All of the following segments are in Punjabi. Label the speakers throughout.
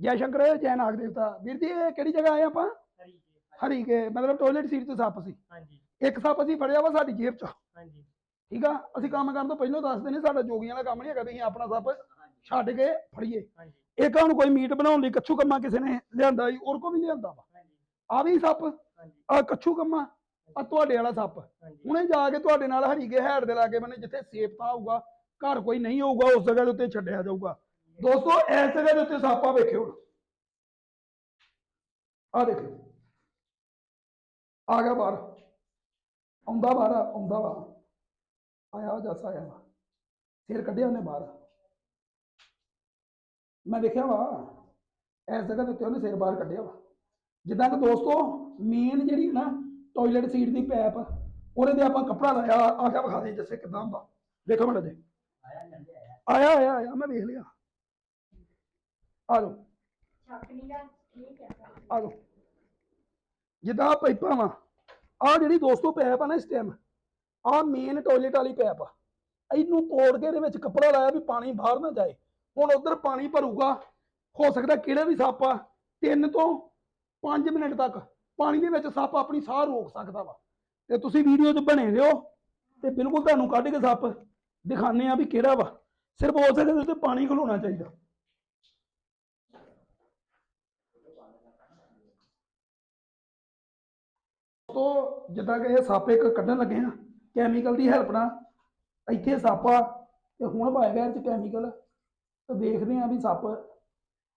Speaker 1: ਜੈ ਸ਼ੰਕਰ ਜੈ ਨਾਗ ਦੇਵਤਾ। ਵੀਰ ਜੀ ਇਹ ਕਿਹੜੀ ਜਗ੍ਹਾ ਆਏ ਆਪਾਂ? ਹਰੀਕੇ ਮਤਲਬ ਟਾਇਲਟ ਸੀਟ ਤੇ ਸੱਪ ਸੀ।
Speaker 2: ਹਾਂਜੀ।
Speaker 1: ਇੱਕ ਸੱਪ ਅਸੀਂ ਫੜਿਆ ਵਾ ਸਾਡੀ ਜੇਬ 'ਚ।
Speaker 2: ਹਾਂਜੀ।
Speaker 1: ਠੀਕ ਆ? ਅਸੀਂ ਕੰਮ ਕਰਨ ਤੋਂ ਪਹਿਲਾਂ ਦੱਸਦੇ ਨੇ ਸਾਡਾ ਜੋਗੀਆਂ ਦਾ ਕੰਮ ਨਹੀਂ ਹੈਗਾ ਵੀ ਅਸੀਂ ਆਪਣਾ ਸੱਪ ਛੱਡ ਕੇ ਫੜੀਏ।
Speaker 2: ਹਾਂਜੀ।
Speaker 1: ਇੱਕ ਹੁਣ ਕੋਈ ਮੀਟ ਬਣਾਉਣ ਲਈ ਕੱਛੂ ਕੰਮਾ ਕਿਸੇ ਨੇ ਲਿਆਂਦਾ ਸੀ ਔਰ ਕੋ ਵੀ ਲਿਆਂਦਾ ਵਾ। ਆ ਵੀ ਸੱਪ ਆ ਕੱਛੂ ਕੰਮਾ ਆ ਤੁਹਾਡੇ ਵਾਲਾ ਸੱਪ। ਹੁਣੇ ਜਾ ਕੇ ਤੁਹਾਡੇ ਨਾਲ ਹਰੀਕੇ ਹੈਡ ਦੇ ਲਾਗੇ ਬੰਨੇ ਜਿੱਥੇ ਸੇਫਤਾ ਹੋਊਗਾ ਘਰ ਕੋਈ ਨਹੀਂ ਹੋਊਗਾ ਉਸ ਜਗ੍ਹਾ ਦੇ ਉੱਤੇ ਛੱਡਿਆ ਜਾਊਗਾ। ਦੋਸਤੋ, ਇਸ ਜਗ੍ਹਾ ਦੇ ਉੱਤੇ ਸੱਪ ਵੇਖਿਓ ਆ ਦੇਖੋ ਆ ਗਿਆ ਬਾਹਰ। ਆਉਂਦਾ ਬਾਹਰ, ਆਉਂਦਾ ਵਾ ਆਇਆ ਜੱਸ ਆਇਆ ਵਾ। ਸਿਰ ਕੱਢਿਆ ਉਹਨੇ ਬਾਹਰ। ਮੈਂ ਦੇਖਿਆ ਵਾ, ਇਸ ਜਗ੍ਹਾ ਦੇ ਉੱਤੇ ਉਹਨੇ ਸਿਰ ਬਾਹਰ ਕੱਢਿਆ ਵਾ। ਜਿੱਦਾਂ ਕਿ ਦੋਸਤੋ ਮੇਨ ਜਿਹੜੀ ਨਾ ਟਾਇਲਟ ਸੀਟ ਦੀ ਪੈਪ ਉਹਦੇ ਤੇ ਆਪਾਂ ਕੱਪੜਾ ਲਾਇਆ। ਆ ਕੇ ਵਿਖਾ ਦੇ ਜੱਸੇ ਕਿਦਾਂ ਹੁੰਦਾ। ਦੇਖੋ ਮੜਾ ਜੀ ਆਇਆ ਆਇਆ ਆਇਆ। ਮੈਂ ਵੇਖ ਲਿਆ। ਆ ਜਾਓ ਆ ਜਾਓ ਜਿੱਦਾਂ ਆਹ ਪਾਈਪਾਂ ਵਾ ਆ ਜਿਹੜੀ ਦੋਸਤੋ ਪੈਪ ਆ ਨਾ ਇਸ ਟਾਈਮ ਆ ਮੇਨ ਟਾਇਲਟ ਵਾਲੀ ਪੈਪ ਆ। ਇਹਨੂੰ ਤੋੜ ਕੇ ਇਹਦੇ ਵਿੱਚ ਕੱਪੜਾ ਲਾਇਆ ਵੀ ਪਾਣੀ ਬਾਹਰ ਨਾ ਜਾਏ। ਹੁਣ ਉਧਰ ਪਾਣੀ ਭਰੂਗਾ, ਹੋ ਸਕਦਾ ਕਿਹੜੇ ਵੀ ਸੱਪ ਆ, ਤਿੰਨ ਤੋਂ 5 ਮਿੰਟ ਤੱਕ ਪਾਣੀ ਦੇ ਵਿੱਚ ਸੱਪ ਆਪਣੀ ਸਾਹ ਰੋਕ ਸਕਦਾ ਵਾ। ਤੇ ਤੁਸੀਂ ਵੀਡੀਓ 'ਚ ਬਣੇ ਰਹੋ ਤੇ ਬਿਲਕੁਲ ਤੁਹਾਨੂੰ ਕੱਢ ਕੇ ਸੱਪ ਦਿਖਾਣੇ ਆ ਵੀ ਕਿਹੜਾ ਵਾ। ਸਿਰਫ ਉਸ ਜਗ੍ਹਾ ਦੇ ਉੱਤੇ ਪਾਣੀ ਖਲੋਣਾ ਚਾਹੀਦਾ। ਤੋਂ ਜਿੱਦਾਂ ਕਿ ਇਹ ਸੱਪ ਇੱਕ ਕੱਢਣ ਲੱਗੇ ਆ ਕੈਮੀਕਲ ਦੀ ਹੈਲਪ ਨਾਲ। ਇੱਥੇ ਸੱਪ ਆ ਤੇ ਹੁਣ ਪਾਇਆ 'ਚ ਕੈਮੀਕਲ ਤੇ ਦੇਖਦੇ ਆ ਵੀ ਸੱਪ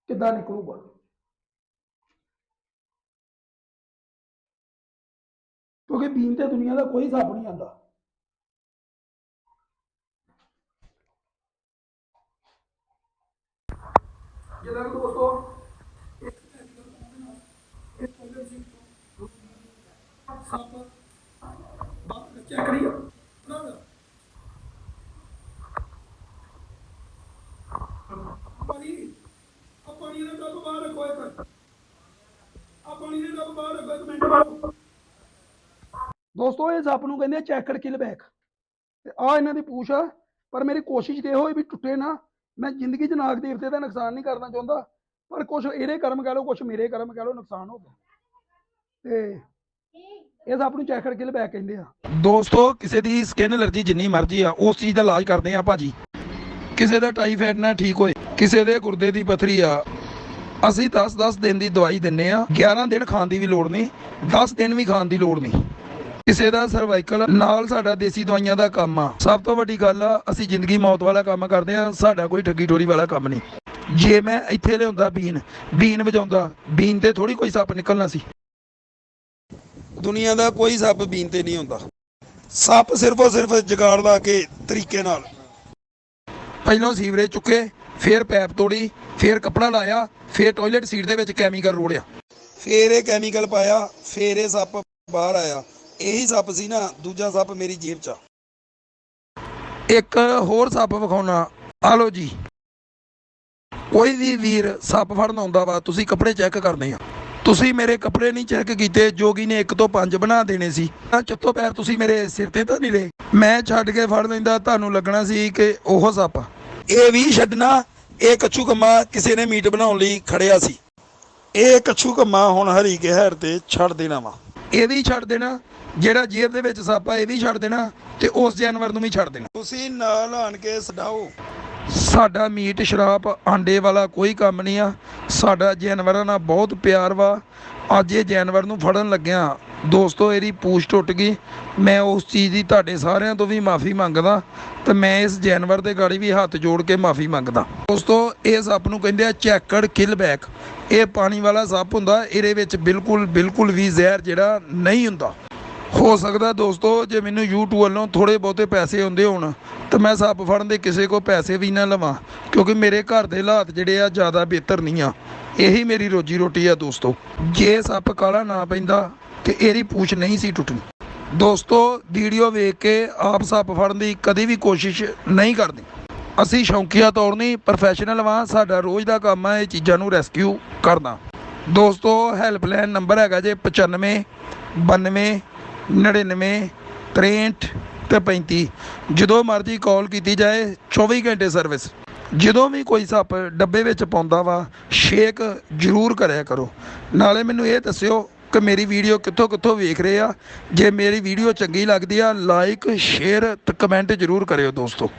Speaker 1: ਕਿੱਦਾਂ ਨਿਕਲੂਗਾ। ਕਿਉਂਕਿ ਬੀਨ ਤੇ ਦੁਨੀਆ ਦਾ ਕੋਈ ਸੱਪ ਨਹੀਂ ਆਂਦਾ ਜਿੱਦਾਂ ਕਿ ਦੋਸਤੋ ਇਹ ਟਾਇਲਟ ਸੀ ਸੱਪ ਬਾਹਰ ਚੈੱਕ ਕਰੀਏ ਪਾਣੀ, ਆ ਪਾਣੀ ਦਾ ਟੱਬ ਬਾਹਰ ਰੱਖੋ ਇੱਕ ਆ ਪਾਣੀ ਦਾ ਟੱਬ ਬਾਹਰ ਰੱਖੋ ਇੱਕ ਮਿੰਟ ਬਾਅਦ ਦੋਸਤੋ, ਇਹ ਸੱਪ ਨੂੰ ਕਹਿੰਦੇ ਆ ਚੈਕੜ ਕਿਲ ਬੈਕ ਤੇ ਆ ਇਹਨਾਂ ਦੀ ਪੂਛ ਆ, ਪਰ ਮੇਰੀ ਕੋਸ਼ਿਸ਼ ਇਹ ਹੋਈ ਵੀ ਟੁੱਟੇ ਨਾ। ਮੈਂ ਜ਼ਿੰਦਗੀ 'ਚ ਨਾਗ ਦੇਵਤੇ ਦਾ ਨੁਕਸਾਨ ਨਹੀਂ ਕਰਨਾ ਚਾਹੁੰਦਾ, ਪਰ ਕੁਝ ਇਹਦੇ ਕਰਮ ਕਹਿ ਲਓ ਕੁਝ ਮੇਰੇ ਕਰਮ ਕਹਿ ਲਓ, ਨੁਕਸਾਨ ਹੋ ਗਿਆ। ਤੇ ਇਹ ਸੱਪ ਨੂੰ ਚੈਕੜ ਕਿਲ ਬੈਕ ਕਹਿੰਦੇ ਆ।
Speaker 3: ਦੋਸਤੋ, ਕਿਸੇ ਦੀ ਸਕਿਨ ਐਲਰਜੀ ਜਿੰਨੀ ਮਰਜ਼ੀ ਆ, ਉਸ ਚੀਜ਼ ਦਾ ਇਲਾਜ ਕਰਦੇ ਆ ਭਾਜੀ। ਕਿਸੇ ਦਾ ਟਾਈਫਾਇਡ ਨਾ ਠੀਕ ਹੋਏ, ਕਿਸੇ ਦੇ ਗੁਰਦੇ ਦੀ ਪਥਰੀ ਆ, ਅਸੀਂ 10-10 ਦਿਨ ਦੀ ਦਵਾਈ ਦਿੰਨੇ ਆ 11 ਦਿਨ ਖਾਣ ਦੀ ਵੀ ਲੋੜ ਨਹੀਂ 10 ਦਿਨ ਵੀ ਖਾਣ ਦੀ ਲੋੜ ਨਹੀਂ। ਕਿਸੇ ਦਾ ਸਰਵਾਈਕਲ ਨਾਲ ਸਾਡਾ ਦੇਸੀ ਦਵਾਈਆਂ ਦਾ ਕੰਮ ਆ। ਸਭ ਤੋਂ ਵੱਡੀ ਗੱਲ ਆ, ਅਸੀਂ ਜ਼ਿੰਦਗੀ ਮੌਤ ਵਾਲਾ ਕੰਮ ਕਰਦੇ ਆ, ਸਾਡਾ ਕੋਈ ਠੱਗੀ ਠੋਰੀ ਵਾਲਾ ਕੰਮ ਨਹੀਂ। ਜੇ ਮੈਂ ਇੱਥੇ ਲਿਆਉਂਦਾ ਬੀਨ ਬੀਨ ਵਜਾਉਂਦਾ, ਬੀਨ ਤੇ ਥੋੜੀ ਕੋਈ ਸੱਪ ਨਿਕਲਣਾ ਸੀ। ਦੁਨੀਆ ਦਾ ਕੋਈ ਸੱਪ ਬੀਨ ਤੇ ਨਹੀਂ ਹੁੰਦਾ। ਸੱਪ ਸਿਰਫ ਸਿਰਫੋ ਸਿਰਫ ਜਗਾੜ ਲਾ ਕੇ ਤਰੀਕੇ ਨਾਲ। ਪਹਿਲਾਂ ਸੀਵਰੇਜ ਚੁੱਕੇ, ਫਿਰ ਪੈਪ ਤੋੜੀ, ਫਿਰ ਕੱਪੜਾ ਲਾਇਆ, ਫਿਰ ਟਾਇਲਟ ਸੀਟ ਦੇ ਵਿੱਚ ਕੈਮੀਕਲ ਰੋੜਿਆ। ਫਿਰ ਇਹ ਕੈਮੀਕਲ ਪਾਇਆ, ਫਿਰ ਇਹ ਸੱਪ ਬਾਹਰ ਆਇਆ। ਇਹੀ ਸੱਪ ਸੀ ਨਾ, ਦੂਜਾ ਸੱਪ ਮੇਰੀ ਜੇਬ 'ਚ ਇੱਕ ਹੋਰ ਸੱਪ ਵਿਖਾਉਣਾ। ਆ ਲਓ ਜੀ। ਕੋਈ ਵੀ ਵੀਰ ਸੱਪ ਫੜਨ ਆਉਂਦਾ ਵਾ, ਤੁਸੀਂ ਕੱਪੜੇ ਚੈੱਕ ਕਰਦੇ ਆ। ਤੁਸੀਂ ਮੇਰੇ ਕੱਪੜੇ ਨਹੀਂ ਚੈੱਕ ਕੀਤੇ, ਜੋਗੀ ਨੇ 1 ਤੋਂ 5 ਬਣਾ ਦੇਣੇ ਸੀ। ਤਾਂ ਚੱਤੋ ਪੈਰ, ਤੁਸੀਂ ਮੇਰੇ ਸਿਰ ਤੇ ਤਾਂ ਨਹੀਂ ਲਏ। ਮੈਂ ਛੱਡ ਕੇ ਫੜ ਲੈਂਦਾ, ਤੁਹਾਨੂੰ ਲੱਗਣਾ ਸੀ ਕਿ ਉਹ ਸੱਪ ਇਹ ਵੀ ਛੱਡਣਾ, ਇਹ ਕੱਛੂ ਕੰਮਾ ਕਿਸੇ ਨੇ ਮੀਟ ਬਣਾਉਣ ਲਈ ਖੜਿਆ ਸੀ। ਇਹ ਕੱਛੂ ਕੰਮਾ ਹੁਣ ਹਰੀ ਕੇ ਹੈਰ ਤੇ ਛੱਡ ਦੇਣਾ ਵਾ। ਇਹ ਵੀ ਛੱਡ ਦੇਣਾ, ਜਿਹੜਾ ਜੇਬ ਦੇ ਵਿੱਚ ਸੱਪ ਆ, ਇਹ ਵੀ ਛੱਡ ਦੇਣਾ ਤੇ ਉਸ ਜਾਨਵਰ ਨੂੰ ਵੀ ਛੱਡ ਦੇਣਾ। ਤੁਸੀਂ ਨਾਲ ਆਣ ਕੇ ਸਡਾਓ। ਸਾਡਾ ਮੀਟ, ਸ਼ਰਾਬ, ਆਂਡੇ ਵਾਲਾ ਕੋਈ ਕੰਮ ਨਹੀਂ ਆ। ਸਾਡਾ ਜਾਨਵਰਾਂ ਨਾਲ ਬਹੁਤ ਪਿਆਰ ਵਾ। ਅੱਜ ਇਹ ਜਾਨਵਰ ਨੂੰ ਫੜਨ ਲੱਗਿਆ। ਦੋਸਤੋ, ਇਹਦੀ ਪੂਛ ਟੁੱਟ ਗਈ। ਮੈਂ ਉਸ ਚੀਜ਼ ਦੀ ਤੁਹਾਡੇ ਸਾਰਿਆਂ ਤੋਂ ਵੀ ਮਾਫੀ ਮੰਗਦਾ ਤੇ ਮੈਂ ਇਸ ਜਾਨਵਰ ਦੇ ਗਾੜੀ ਵੀ ਹੱਥ ਜੋੜ ਕੇ ਮਾਫੀ ਮੰਗਦਾ। ਦੋਸਤੋ, ਇਹ ਸੱਪ ਨੂੰ ਕਹਿੰਦੇ ਆ ਚੈਕੜ ਕਿਲ ਬੈਕ। ਇਹ ਪਾਣੀ ਵਾਲਾ ਸੱਪ ਹੁੰਦਾ, ਇਹਦੇ ਵਿੱਚ ਬਿਲਕੁਲ ਬਿਲਕੁਲ ਵੀ ਜ਼ਹਿਰ ਜਿਹੜਾ ਨਹੀਂ ਹੁੰਦਾ। ਹੋ ਸਕਦਾ ਦੋਸਤੋ, ਜੇ ਮੈਨੂੰ YouTube ਵੱਲੋਂ ਥੋੜੇ ਬਹੁਤੇ ਪੈਸੇ ਆਉਂਦੇ ਹੋਣ, ਤਾਂ ਮੈਂ ਸੱਪ ਫੜਨ ਦੇ ਕਿਸੇ ਕੋ ਪੈਸੇ ਵੀ ਨਾ ਲਵਾਂ, ਕਿਉਂਕਿ ਮੇਰੇ ਘਰ ਦੇ ਹਾਲਾਤ ਜਿਹੜੇ ਆ ਜ਼ਿਆਦਾ ਬਿਹਤਰ ਨਹੀਂ ਆ। ਇਹੀ ਮੇਰੀ ਰੋਜੀ ਰੋਟੀ ਆ ਦੋਸਤੋ। ਜੇ ਸੱਪ ਕਾਲਾ ਨਾ ਪੈਂਦਾ, ਤੇ ਇਹਦੀ ਪੂਛ ਨਹੀਂ ਸੀ ਟੁੱਟਣੀ। ਦੋਸਤੋ, ਵੀਡੀਓ ਵੇਖ ਕੇ ਆਪ ਸੱਪ ਫੜਨ ਦੀ ਕਦੀ ਵੀ ਕੋਸ਼ਿਸ਼ ਨਹੀਂ ਕਰਦੇ ਅਸੀਂ ਸ਼ੌਂਕੀਆ ਤੌਰ ਨਹੀਂ ਪ੍ਰੋਫੈਸ਼ਨਲ ਵਾਂ, ਸਾਡਾ ਰੋਜ਼ ਦਾ ਕੰਮ ਆ, ਇਹ ਚੀਜ਼ਾਂ ਨੂੰ ਰੈਸਕਿਊ ਕਰਨਾ। ਦੋਸਤੋ ਹੈਲਪਲਾਈਨ ਨੰਬਰ ਹੈਗਾ ਜੇ 95 92 99 63 ਤੇ 35 ਜਦੋਂ ਮਰਜ਼ੀ ਕਾਲ ਕੀਤੀ ਜਾਏ 24 ਘੰਟੇ ਸਰਵਿਸ ਜਦੋਂ ਵੀ ਕੋਈ ਸੱਪ ਡੱਬੇ ਵਿੱਚ ਪਾਉਂਦਾ ਵਾ ਸ਼ੇਕ ਜ਼ਰੂਰ ਕਰਿਆ ਕਰੋ। ਨਾਲੇ ਮੈਨੂੰ ਇਹ ਦੱਸਿਓ ਕਿ ਮੇਰੀ ਵੀਡੀਓ ਕਿੱਥੋਂ ਕਿੱਥੋਂ ਵੇਖ ਰਹੇ ਆ। ਜੇ ਮੇਰੀ ਵੀਡੀਓ ਚੰਗੀ ਲੱਗਦੀ ਆ ਲਾਈਕ ਸ਼ੇਅਰ ਤੇ ਕਮੈਂਟ ਜ਼ਰੂਰ ਕਰਿਓ ਦੋਸਤੋ।